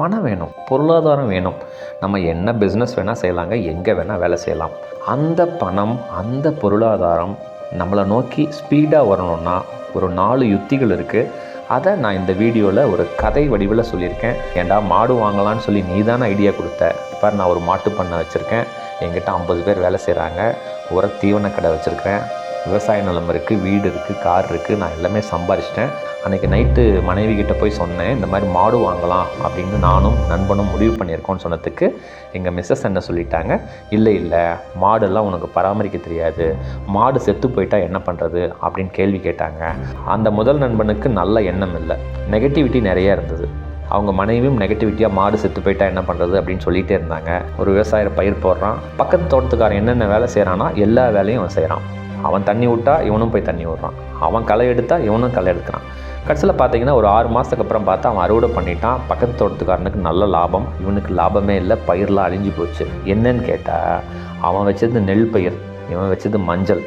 பணம் வேணும் பொருளாதாரம் வேணும். நம்ம என்ன பிஸ்னஸ் வேணால் செய்யலாங்க எங்கே வேணால் வேலை செய்யலாம். அந்த பணம் அந்த பொருளாதாரம் நம்மளை நோக்கி ஸ்பீடாக வரணும்னா ஒரு நாலு யுத்திகள் இருக்குது அதை நான் இந்த வீடியோவில் ஒரு கதை வடிவில் சொல்லியிருக்கேன். ஏன்டா மாடு வாங்கலாம்னு சொல்லி நீ தானே ஐடியா கொடுத்த? இப்போ நான் ஒரு மாட்டு பண்ணை வச்சுருக்கேன். எங்கிட்ட ஐம்பது பேர் வேலை செய்கிறாங்க உர தீவன கடை வச்சுருக்கேன் விவசாய நிலம் இருக்குது வீடு இருக்குது கார் இருக்குது நான் எல்லாமே சம்பாரிச்சிட்டேன். அன்றைக்கி நைட்டு மனைவி கிட்ட போய் சொன்னேன் இந்த மாதிரி மாடு வாங்கலாம் அப்படின்னு நானும் நண்பனும் முடிவு பண்ணியிருக்கோன்னு சொன்னதுக்கு எங்கள் மிஸ்ஸஸ் என்ன சொல்லிட்டாங்க இல்லை இல்லை மாடெல்லாம் உனக்கு பராமரிக்க தெரியாது. மாடு செத்து போயிட்டா என்ன பண்ணுறது அப்படின்னு கேள்வி கேட்டாங்க. அந்த முதல் நண்பனுக்கு நல்ல எண்ணம் இல்லை. நெகட்டிவிட்டி நிறையா இருந்தது. அவங்க மனைவியும் நெகட்டிவிட்டியாக மாடு செத்து போயிட்டா என்ன பண்ணுறது அப்படின்னு சொல்லிகிட்டே இருந்தாங்க. ஒரு விவசாய பயிர் போடுறான். பக்கத்து தோட்டத்துக்காரன் என்னென்ன வேலை செய்கிறான்னா எல்லா வேலையும் அவன் செய்கிறான் அவன் தண்ணி விட்டா இவனும் போய் தண்ணி விடுறான். அவன் களை எடுத்தால் இவனும் களை எடுக்கிறான். கடைசியில் பார்த்தீங்கன்னா ஒரு ஆறு மாதத்துக்கு அப்புறம் பார்த்தா அவன் அறுவடை பண்ணிட்டான். பக்கத்து தோட்டத்துக்காரனுக்கு நல்ல லாபம். இவனுக்கு லாபமே இல்லை. பயிரெலாம் அழிஞ்சு போச்சு. என்னன்னு கேட்டால் அவன் வச்சது நெல் பயிர் இவன் வச்சது மஞ்சள்.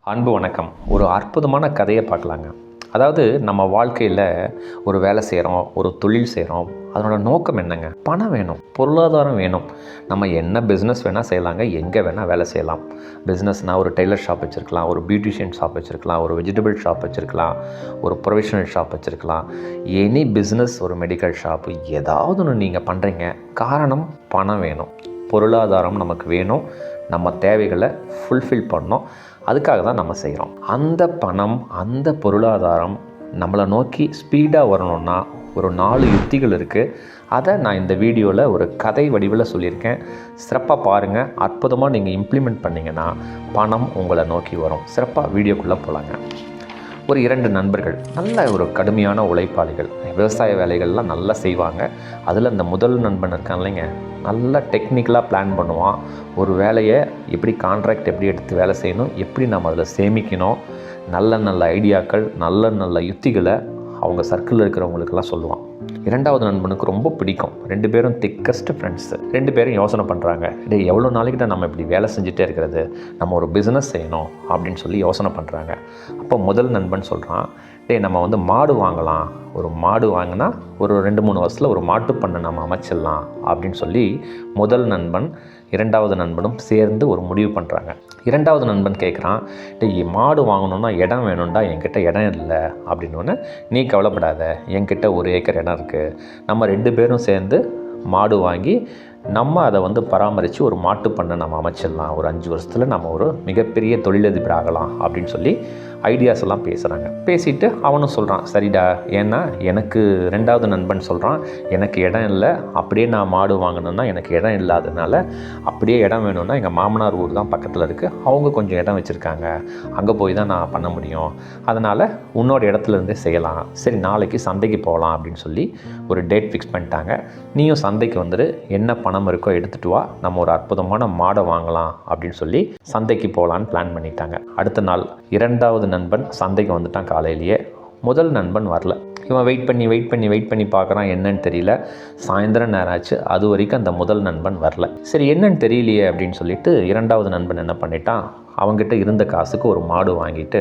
அன்பு வணக்கம். ஒரு அற்புதமான கதையை பார்க்கலாங்க. அதாவது நம்ம வாழ்க்கையில் ஒரு வேலை செய்கிறோம் ஒரு தொழில் செய்கிறோம் அதனோட நோக்கம் என்னங்க? பணம் வேணும் பொருளாதாரம் வேணும். நம்ம என்ன பிஸ்னஸ் வேணால் செய்யலாங்க எங்கே வேணால் வேலை செய்யலாம். பிஸ்னஸ்னால் ஒரு டெய்லர் ஷாப் வச்சுருக்கலாம் ஒரு பியூட்டிஷியன் ஷாப் வச்சுருக்கலாம் ஒரு வெஜிடபிள் ஷாப் வச்சுருக்கலாம் ஒரு ப்ரொஃபஷனல் ஷாப் வச்சுருக்கலாம். எனி பிஸ்னஸ் ஒரு மெடிக்கல் ஷாப்பு ஏதாவது ஒன்று நீங்கள் பண்ணுறீங்க காரணம் பணம் வேணும். பொருளாதாரம் நமக்கு வேணும். நம்ம தேவைகளை ஃபுல்ஃபில் பண்ணோம் அதுக்காக தான் நம்ம செய்கிறோம். அந்த பணம் அந்த பொருளாதாரம் நம்மளை நோக்கி ஸ்பீடாக வரணும்னா ஒரு நாலு யுத்திகள் இருக்குது அதை நான் இந்த வீடியோவில் ஒரு கதை வடிவில் சொல்லியிருக்கேன். சிறப்பாக பாருங்கள் அற்புதமாக நீங்கள் இம்ப்ளிமெண்ட் பண்ணிங்கன்னா பணம் உங்களை நோக்கி வரும். சிறப்பாக வீடியோக்குள்ளே போகலாங்க ஒரு இரண்டு நண்பர்கள் நல்ல ஒரு கடுமையான உழைப்பாளிகள் விவசாய வேலைகள்லாம் நல்லா செய்வாங்க. அதில் இந்த முதல் நண்பன் இருக்கான் இல்லைங்க? நல்லா டெக்னிக்கலாக பிளான் பண்ணுவான். ஒரு வேலையை எப்படி கான்ட்ராக்ட் எப்படி எடுத்து வேலை செய்யணும் எப்படி நம்ம அதில் சேமிக்கணும் நல்ல நல்ல ஐடியாக்கள் நல்ல நல்ல யுத்திகளை அவங்க சர்க்கிளில் இருக்கிறவங்களுக்கெல்லாம் சொல்லுவான். இரண்டாவது நண்பனுக்கு ரொம்ப பிடிக்கும். ரெண்டு பேரும் திக்கஸ்ட் ஃப்ரெண்ட்ஸு ரெண்டு பேரும் யோசனை பண்ணுறாங்க டே எவ்வளோ நாளைக்கிட்ட நம்ம இப்படி வேலை செஞ்சுட்டே இருக்கிறது? நம்ம ஒரு பிஸ்னஸ் செய்யணும் அப்படின்னு சொல்லி யோசனை பண்ணுறாங்க அப்போ முதல் நண்பன் சொல்கிறான் டேய் நம்ம வந்து மாடு வாங்கலாம். ஒரு மாடு வாங்கினா ஒரு ரெண்டு மூணு வருஷத்தில் ஒரு மாட்டு பண்ணை நம்ம அமைச்சிடலாம் அப்படின்னு சொல்லி முதல் நண்பன் இரண்டாவது நண்பனும் சேர்ந்து ஒரு முடிவு பண்ணுறாங்க இரண்டாவது நண்பன் கேட்குறான் டேய் மாடு வாங்கணுன்னா இடம் வேணும்டா என்கிட்ட இடம் இல்லை அப்படின்னோடனே நீ கவலைப்படாத என்கிட்ட ஒரு ஏக்கர் இடம் இருக்குது நம்ம ரெண்டு பேரும் சேர்ந்து மாடு வாங்கி நம்ம அதை வந்து பராமரித்து ஒரு மாட்டு பண்ணை நம்ம அமைச்சிடலாம். ஒரு அஞ்சு வருஷத்தில் நம்ம ஒரு மிகப்பெரிய தொழிலதிபர் ஆகலாம் அப்படின்னு சொல்லி ஐடியாஸ் எல்லாம் பேசுகிறாங்க பேசிட்டு அவனும் சொல்கிறான் சரிடா ஏன்னா எனக்கு ரெண்டாவது நண்பன் சொல்கிறான் எனக்கு இடம் இல்லை அப்படியே நான் மாடு வாங்கணும்னா எனக்கு இடம் இல்லாதனால அப்படியே இடம் வேணும்னா எங்கள் மாமனார் ஊர் தான் பக்கத்தில் இருக்குது அவங்க கொஞ்சம் இடம் வச்சுருக்காங்க அங்கே போய் தான் நான் பண்ண முடியும். அதனால் உன்னோட இடத்துலருந்தே செய்யலாம். சரி நாளைக்கு சந்தைக்கு போகலாம் அப்படின்னு சொல்லி ஒரு டேட் ஃபிக்ஸ் பண்ணிட்டாங்க. நீயும் சந்தைக்கு வந்துட்டு என்ன பணம் இருக்கோ எடுத்துகிட்டு வா. நம்ம ஒரு அற்புதமான மாடை வாங்கலாம் அப்படின்னு சொல்லி சந்தைக்கு போகலான்னு பிளான் பண்ணிட்டாங்க. அடுத்த நாள் இரண்டாவது நண்பன் சந்தைக்கு வந்துட்டான் காலையிலேயே. முதல் நண்பன் வரல. இவன் வெயிட் பண்ணி வெயிட் பண்ணி வெயிட் பண்ணி பார்க்குறான். என்னன்னு தெரியல. சாயந்தரம் நேரம் ஆச்சு. அது வரைக்கும் அந்த முதல் நண்பன் வரல. சரி என்னன்னு தெரியலையே அப்படின்னு சொல்லிட்டு இரண்டாவது நண்பன் என்ன பண்ணிட்டான்? அவங்ககிட்ட இருந்த காசுக்கு ஒரு மாடு வாங்கிட்டு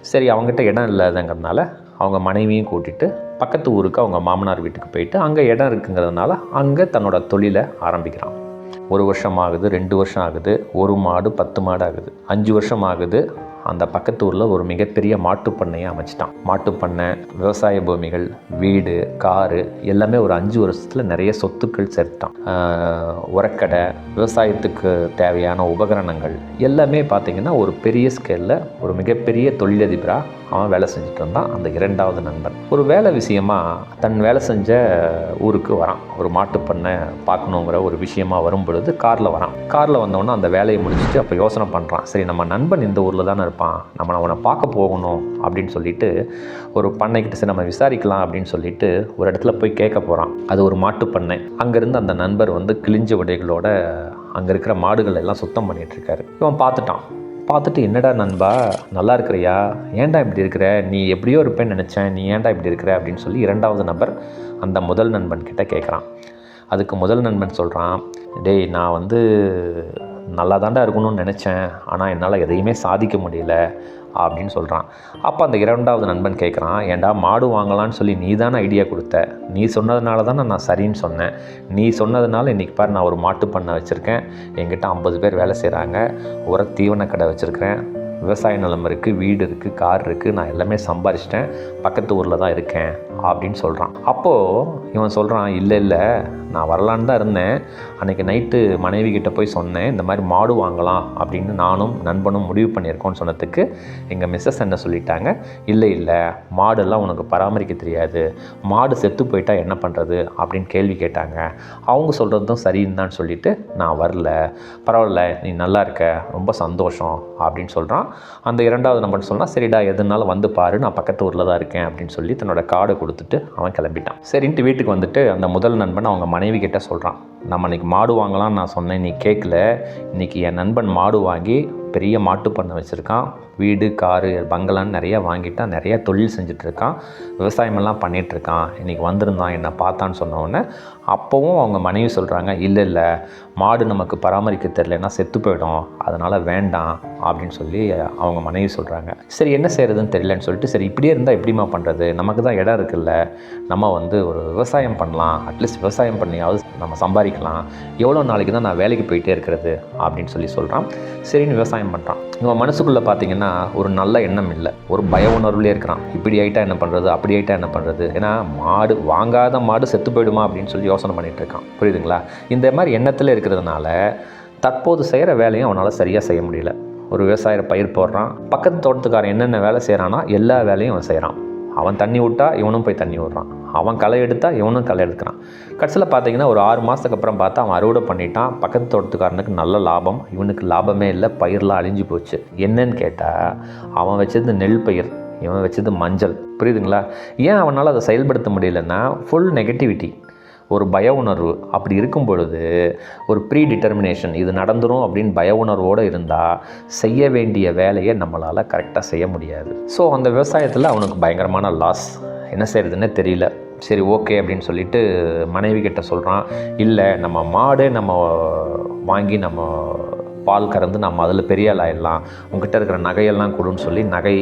சரி அவங்ககிட்ட இடம் இல்லாதங்கிறதுனால அவங்க மனைவியும் கூட்டிகிட்டு பக்கத்து ஊருக்கு அவங்க மாமனார் வீட்டுக்கு போயிட்டு அங்கே இடம் இருக்குங்கிறதுனால அங்கே தன்னோட தொழிலை ஆரம்பிக்கிறான். ஒரு வருஷம் ஆகுது ரெண்டு வருஷம் ஆகுது ஒரு மாடு பத்து மாடு ஆகுது. அஞ்சு வருஷம் ஆகுது அந்த பக்கத்து ஊரில் ஒரு மிகப்பெரிய மாட்டுப் பண்ணையை அமைச்சிட்டான். மாட்டுப் பண்ணை விவசாய பூமிகள் வீடு காரு எல்லாமே ஒரு அஞ்சு வருஷத்தில் நிறைய சொத்துக்கள் சேர்த்தான் உரக்கடை விவசாயத்துக்கு தேவையான உபகரணங்கள் எல்லாமே பார்த்திங்கன்னா ஒரு பெரிய ஸ்கேலில் ஒரு மிகப்பெரிய தொழிலதிபராக அவன் வேலை செஞ்சுட்டு இருந்தான். அந்த இரண்டாவது நண்பன். ஒரு வேலை விஷயமா தன் வேலை செஞ்ச ஊருக்கு வரான். ஒரு மாட்டுப் பண்ணை பார்க்கணுங்கிற ஒரு விஷயமா வரும் பொழுது காரில் வரான். காரில் வந்தவொடனே அந்த வேலையை முடிச்சுட்டு அப்போ யோசனை பண்ணுறான் சரி நம்ம நண்பன் இந்த ஊரில் தானே இருப்பான். நம்ம அவனை பார்க்க போகணும் அப்படின்னு சொல்லிட்டு ஒரு பண்ணைக்கிட்ட சரி நம்ம விசாரிக்கலாம் அப்படின்னு சொல்லிட்டு ஒரு இடத்துல போய் கேட்க போகிறான் அது ஒரு மாட்டுப் பண்ணை. அங்கேருந்து அந்த நண்பர் வந்து கிழிஞ்ச உடைகளோட அங்கே இருக்கிற மாடுகள் எல்லாம் சுத்தம் பண்ணிகிட்ருக்காரு இவன் பார்த்துட்டான். பார்த்துட்டு என்னடா நண்பா நல்லா இருக்கிறியா? ஏன்டா இப்படி இருக்கிற? நீ எப்படியோ இருப்பேன்னு நினச்சேன். நீ ஏன்டா இப்படி இருக்கிற? அப்படின்னு சொல்லி இரண்டாவது நபர் அந்த முதல் நண்பன் கிட்டே கேட்குறான். அதுக்கு முதல் நண்பன் சொல்கிறான் டேய் நான் வந்து நல்லா தாண்டா இருக்கணும்னு நினச்சேன். ஆனால் என்னால் எதையுமே சாதிக்க முடியல. அப்படின்னு சொல்கிறான் அப்போ அந்த இரண்டாவது நண்பன் கேட்குறான் ஏன்டா மாடு வாங்கலாம்னு சொல்லி நீ தானே ஐடியா கொடுத்த? நீ சொன்னதுனால தானே நான் சரின்னு சொன்னேன். நீ சொன்னதுனால இன்றைக்கி பாரு நான் ஒரு மாட்டு பண்ணை வச்சுருக்கேன். என்கிட்ட ஐம்பது பேர் வேலை செய்கிறாங்க உர தீவன கடை வச்சுருக்கிறேன். விவசாய நிலம் இருக்குது வீடு இருக்குது கார் இருக்குது நான் எல்லாமே சம்பாரிச்சிட்டேன். பக்கத்து ஊரில் தான் இருக்கேன். அப்படின்னு சொல்கிறான் அப்போது இவன் சொல்கிறான் இல்லை இல்லை நான் வரலான்னு தான் இருந்தேன். அன்றைக்கி நைட்டு மனைவி கிட்டே போய் சொன்னேன் இந்த மாதிரி மாடு வாங்கலாம் அப்படின்னு நானும் நண்பனும் முடிவு பண்ணியிருக்கோன்னு சொன்னதுக்கு எங்கள் மிஸ்ஸஸ் என்ன சொல்லிட்டாங்க இல்லை இல்லை மாடெல்லாம் உனக்கு பராமரிக்க தெரியாது. மாடு செத்து போயிட்டா என்ன பண்ணுறது அப்படின்னு கேள்வி கேட்டாங்க. அவங்க சொல்கிறதும் சரின்னு தான் சொல்லிட்டு நான் வரல. பரவாயில்ல நீ நல்லா இருக்க ரொம்ப சந்தோஷம் அப்படின்னு சொல்கிறான் அந்த இரண்டாவது நம்பர் சொன்னால் சரிடா எதுனாலும் வந்து பாரு நான் பக்கத்து ஊரில் தான் இருக்கேன் அப்படின்னு சொல்லி தன்னோட கார்டை கொடுத்துட்டு அவன் கிளம்பிட்டான். சரின்ட்டு வீட்டுக்கு வந்துட்டு அந்த முதல் நண்பன் அவங்க மனைவி கிட்ட சொல்கிறான் நம்ம இன்னைக்கு மாடு வாங்கலாம்னு நான் சொன்னேன் நீ கேட்கல இன்னைக்கு என் நண்பன் மாடு வாங்கி பெரிய மாட்டு பண்ணை வச்சுருக்கான். வீடு காரு பங்களான்னு நிறையா வாங்கிட்டான் நிறையா தொழில் செஞ்சிட்ருக்கான். விவசாயமெல்லாம் பண்ணிகிட்ருக்கான் இன்றைக்கி வந்திருந்தான் என்னை பார்த்தான்னு சொன்னோடனே அப்போவும் அவங்க மனைவி சொல்கிறாங்க இல்லை இல்லை மாடு நமக்கு பராமரிக்க தெரிலன்னா செத்து போயிடும். அதனால் வேண்டாம் அப்படின்னு சொல்லி அவங்க மனைவி சொல்கிறாங்க சரி என்ன செய்கிறதுன்னு தெரியலன்னு சொல்லிட்டு சரி இப்படியே இருந்தால் எப்படிம்மா பண்ணுறது நமக்கு தான் இடம் இருக்குல்ல. நம்ம வந்து ஒரு விவசாயம் பண்ணலாம். அட்லீஸ்ட் விவசாயம் பண்ணியாவது நம்ம சம்பாதிக்கலாம். எவ்வளோ நாளைக்கு தான் நான் வேலைக்கு போயிட்டே இருக்கிறது? அப்படின்னு சொல்லி சொல்கிறான் சரின்னு விவசாயம் பண்ணுறான் இவன் மனசுக்குள்ளே பார்த்தீங்கன்னா ஒரு நல்ல எண்ணம் இல்லை. ஒரு பய உணர்வுலேயே இருக்கிறான். இப்படி ஆகிட்டா என்ன பண்ணுறது அப்படி ஆயிட்டா என்ன பண்ணுறது ஏன்னா மாடு வாங்காத மாடு செத்து போயிடுமா அப்படின்னு சொல்லி யோசனை பண்ணிட்டு இருக்கான். புரியுதுங்களா? இந்த மாதிரி எண்ணத்தில் இருக்கிறதுனால தற்போது செய்கிற வேலையும் அவனால் சரியாக செய்ய முடியல. ஒரு விவசாய பயிர் போடுறான். பக்கத்து தோட்டத்துக்காரன் என்னென்ன வேலை செய்கிறான்னா எல்லா வேலையும் அவன் செய்கிறான் அவன் தண்ணி விட்டா இவனும் போய் தண்ணி விடுறான். அவன் களை எடுத்தா இவனும் களை எடுக்கிறான். கடைசியில் பார்த்தீங்கன்னா ஒரு ஆறு மாதத்துக்கு அப்புறம் பார்த்தா அவன் அறுவடை பண்ணிட்டான். பக்கத்து தோட்டத்துக்காரனுக்கு நல்ல லாபம். இவனுக்கு லாபமே இல்லை. பயிரெலாம் அழிஞ்சு போச்சு. என்னன்னு கேட்டால் அவன் வச்சது நெல் பயிர் இவன் வச்சது மஞ்சள். புரியுதுங்களா? ஏன் அவனால் அதை செயல்படுத்த முடியலன்னா ஃபுல் நெகட்டிவிட்டி ஒரு பய உணர்வு. அப்படி இருக்கும் பொழுது ஒரு ப்ரீ டிட்டர்மினேஷன் இது நடந்துரும் அப்படின்னு பய உணர்வோடு இருந்தால் செய்ய வேண்டிய வேலையை நம்மளால் கரெக்டாக செய்ய முடியாது. ஸோ அந்த விவசாயத்தில் அவனுக்கு பயங்கரமான லாஸ் என்ன செய்கிறதுன்னே தெரியல. சரி ஓகே அப்படின்னு சொல்லிட்டு மனைவி கிட்ட சொல்கிறான் இல்லை நம்ம மாடு நம்ம வாங்கி நம்ம பால் கறந்து நம்ம அதில் பெரிய ஆளாயிடலாம் ஆயிடலாம். உங்ககிட்ட இருக்கிற நகையெல்லாம் கொடுன்னு சொல்லி நகை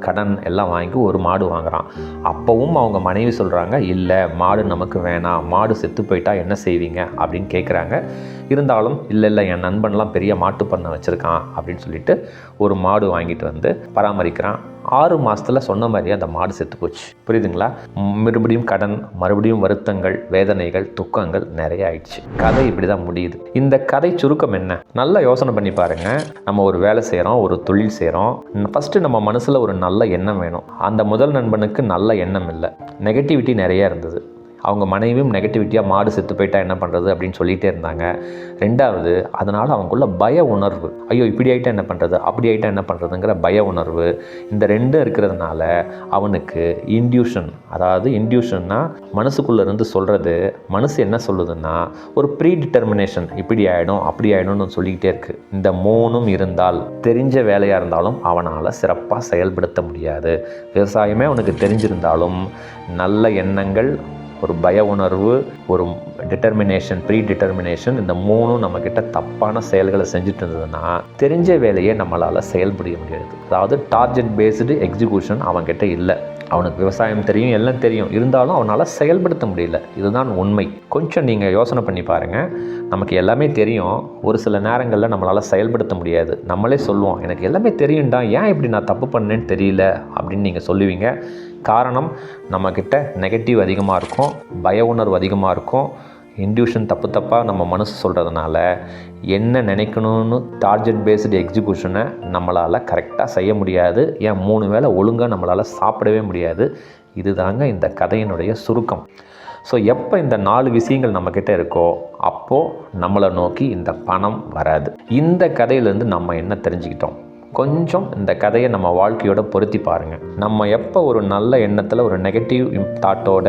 கடன் எல்லாம் வாங்கி ஒரு மாடு வாங்குறான். அப்போவும் அவங்க மனைவி சொல்கிறாங்க இல்லை மாடு நமக்கு வேணாம். மாடு செத்து போயிட்டா என்ன செய்வீங்க? அப்படின்னு கேட்குறாங்க இருந்தாலும் இல்லை இல்லை என் நண்பன்லாம் பெரிய மாட்டு பண்ணை வச்சுருக்கான். அப்படின்னு சொல்லிட்டு ஒரு மாடு வாங்கிட்டு வந்து பராமரிக்கிறான். ஆறு மாதத்தில் சொன்ன மாதிரியே அந்த மாடு செத்து போச்சு. புரியுதுங்களா? மறுபடியும் கடன் மறுபடியும் வருத்தங்கள் வேதனைகள் துக்கங்கள் நிறைய ஆயிடுச்சு. கதை இப்படி தான் முடியுது. இந்த கதை சுருக்கம் என்ன? நல்லா யோசனை பண்ணி பாருங்க. நம்ம ஒரு வேலை செய்கிறோம் ஒரு தொழில் செய்கிறோம் ஃபஸ்ட்டு நம்ம மனசில் ஒரு நல்ல எண்ணம் வேணும். அந்த முதல் நண்பனுக்கு நல்ல எண்ணம் இல்லை. நெகட்டிவிட்டி நிறையா இருந்தது. அவங்க மனைவியும் நெகட்டிவிட்டியாக மாடு செத்து போயிட்டா என்ன பண்ணுறது அப்படின்னு சொல்லிகிட்டே இருந்தாங்க. ரெண்டாவது அதனால் அவங்களுக்குள்ள பய உணர்வு. ஐயோ இப்படி ஆகிட்டா என்ன பண்ணுறது அப்படி ஆகிட்டா என்ன பண்ணுறதுங்கிற பய உணர்வு. இந்த ரெண்டு இருக்கிறதுனால அவனுக்கு இன்டியூஷன் அதாவது இன்டியூஷன்னா மனசுக்குள்ளே இருந்து சொல்கிறது மனசு என்ன சொல்லுதுன்னா ஒரு ப்ரீ டிட்டர்மினேஷன் இப்படி ஆகிடும் அப்படி ஆகிடும்னு சொல்லிக்கிட்டே இருக்குது இந்த மூணும் இருந்தால் தெரிஞ்ச வேலையாக இருந்தாலும் அவனால் சிறப்பாக செயல்படுத்த முடியாது. விவசாயமே அவனுக்கு தெரிஞ்சிருந்தாலும் நல்ல எண்ணங்கள் ஒரு பய உணர்வு ஒரு டிட்டர்மினேஷன் ப்ரீ டிட்டர்மினேஷன் இந்த மூணும் நம்மக்கிட்ட தப்பான செயல்களை செஞ்சுட்டு இருந்ததுன்னா தெரிஞ்ச வேலையை நம்மளால் செயல்பட முடியாது. அதாவது டார்கெட் பேஸ்டு எக்ஸிக்யூஷன் அவன்கிட்ட இல்லை. அவனுக்கு விவசாயம் தெரியும் எல்லாம் தெரியும். இருந்தாலும் அவனால் செயல்படுத்த முடியல. இதுதான் உண்மை. கொஞ்சம் நீங்கள் யோசனை பண்ணி பாருங்கள் நமக்கு எல்லாமே தெரியும். ஒரு சில நேரங்களில் நம்மளால் செயல்படுத்த முடியாது. நம்மளே சொல்லுவோம் எனக்கு எல்லாமே தெரியும்டா. ஏன் இப்படி நான் தப்பு பண்ணேன்னு தெரியல? அப்படின்னு நீங்கள் சொல்லுவீங்க. காரணம் நம்மக்கிட்ட நெகட்டிவ் அதிகமாக இருக்கும் பய உணர்வு அதிகமாக இருக்கும் இன்டியூஷன் தப்பு தப்பாக நம்ம மனசு சொல்கிறதுனால என்ன நினைக்கணும்னு டார்கெட் பேஸ்டு எக்ஸிக்யூஷனை நம்மளால் கரெக்டாக செய்ய முடியாது. ஏன்? மூணு வேளை ஒழுங்காக நம்மளால் சாப்பிடவே முடியாது. இதுதாங்க இந்த கதையினுடைய சுருக்கம். ஸோ எப்போ இந்த நாலு விஷயங்கள் நம்மக்கிட்ட இருக்கோ அப்போது நம்மளை நோக்கி இந்த பணம் வராது. இந்த கதையிலேருந்து நம்ம என்ன தெரிஞ்சுக்கிட்டோம்? கொஞ்சம் இந்த கதையை நம்ம வாழ்க்கையோட பொருத்தி பாருங்கள் நம்ம எப்போ ஒரு நல்ல எண்ணத்தில் ஒரு நெகட்டிவ் தாட்டோட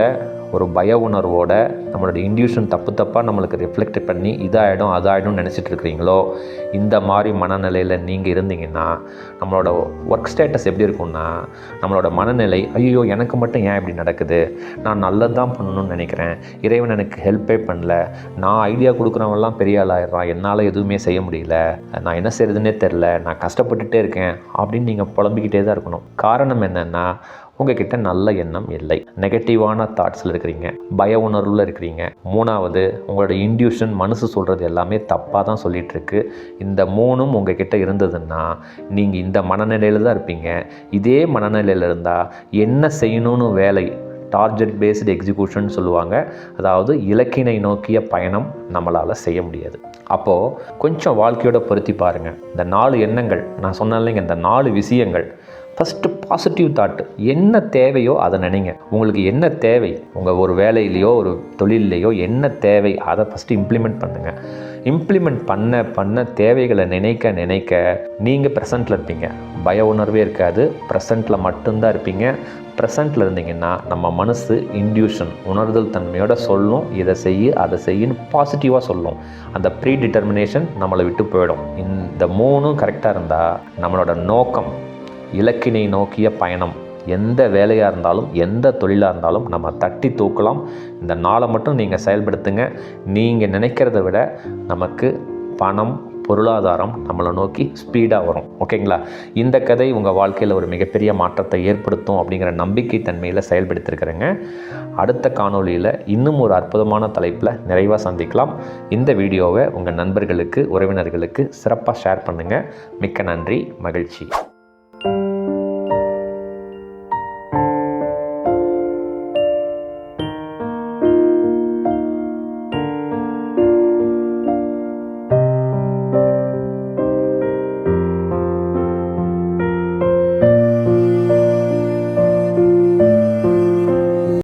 ஒரு பய உணர்வோட நம்மளோட இன்டியூஷன் தப்பு தப்பாக நம்மளுக்கு ரிஃப்ளெக்ட் பண்ணி இதாகிடும் அதாகிடும் நினச்சிட்டு இருக்கிறீங்களோ? இந்த மாதிரி மனநிலையில் நீங்கள் இருந்தீங்கன்னா நம்மளோட ஒர்க் ஸ்டேட்டஸ் எப்படி இருக்கும்னா நம்மளோட மனநிலை ஐயோ எனக்கு மட்டும் ஏன் இப்படி நடக்குது? நான் நல்லது தான் பண்ணணும்னு நினைக்கிறேன். இறைவன் எனக்கு ஹெல்ப்பே பண்ணல. நான் ஐடியா கொடுக்குறவங்களாம் பெரிய ஆளாயிடுறான். என்னால் எதுவுமே செய்ய முடியல. நான் என்ன செய்யறதுன்னே தெரில நான் கஷ்டப்பட்டுட்டே இருக்கேன். அப்படின்னு நீங்கள் புலம்பிக்கிட்டே தான் இருக்கணும். காரணம் என்னென்னா உங்ககிட்ட நல்ல எண்ணம் இல்லை. நெகட்டிவான தாட்ஸில் இருக்கிறீங்க. பய உணர்வில் இருக்கிறீங்க. மூணாவது உங்களோட இன்டியூஷன் மனசு சொல்கிறது எல்லாமே தப்பாக தான் சொல்லிகிட்டு இருக்கு இந்த மூணும் உங்ககிட்ட இருந்ததுன்னா நீங்கள் இந்த மனநிலையில் தான் இருப்பீங்க. இதே மனநிலையில் இருந்தால் என்ன செய்யணும்னு வேலை டார்கெட் பேஸ்டு எக்ஸிக்யூஷன் சொல்லுவாங்க. அதாவது இலக்கினை நோக்கிய பயணம் நம்மளால் செய்ய முடியாது. அப்போது கொஞ்சம் வாழ்க்கையோட பொருத்தி பாருங்கள் இந்த நாலு எண்ணங்கள் நான் சொன்னேன் இல்லைங்க இந்த நாலு விஷயங்கள் ஃபஸ்ட்டு பாசிட்டிவ் தாட் என்ன தேவையோ அதை நினைங்க. உங்களுக்கு என்ன தேவை? உங்கள் ஒரு வேலையிலையோ ஒரு தொழிலையோ என்ன தேவை? அதை ஃபஸ்ட்டு இம்ப்ளிமெண்ட் பண்ணுங்கள் இம்ப்ளிமெண்ட் பண்ண பண்ண தேவைகளை நினைக்க நினைக்க நீங்கள் ப்ரெசண்ட்டில் இருப்பீங்க. பய உணர்வே இருக்காது. ப்ரெசண்ட்டில் மட்டும்தான் இருப்பீங்க. ப்ரெசண்ட்டில் இருந்தீங்கன்னா நம்ம மனசு இன்டியூஷன் உணர்தல் தன்மையோட சொல்லும். இதை செய்ய அதை செய்யுன்னு பாசிட்டிவாக சொல்லும். அந்த ப்ரீ டிட்டர்மினேஷன் நம்மளை விட்டு போயிடும். இந்த மூணும் கரெக்டாக இருந்தால் நம்மளோட நோக்கம் இலக்கினை நோக்கிய பயணம். எந்த வேலையாக இருந்தாலும் எந்த தொழிலாக இருந்தாலும் நம்ம தட்டி தூக்கலாம். இந்த நாளை மட்டும் நீங்கள் செயல்படுத்துங்க. நீங்கள் நினைக்கிறத விட நமக்கு பணம் பொருளாதாரம் நம்மளை நோக்கி ஸ்பீடாக வரும். ஓகேங்களா? இந்த கதை உங்கள் வாழ்க்கையில் ஒரு மிகப்பெரிய மாற்றத்தை ஏற்படுத்தும் அப்படிங்கிற நம்பிக்கை தன்மையில் செயல்படுத்திருக்கிறேங்க. அடுத்த காணொளியில் இன்னும் ஒரு அற்புதமான தலைப்பில் நிறைவாக சந்திக்கலாம். இந்த வீடியோவை உங்கள் நண்பர்களுக்கு உறவினர்களுக்கு சிறப்பாக ஷேர் பண்ணுங்கள் மிக்க நன்றி மகிழ்ச்சி.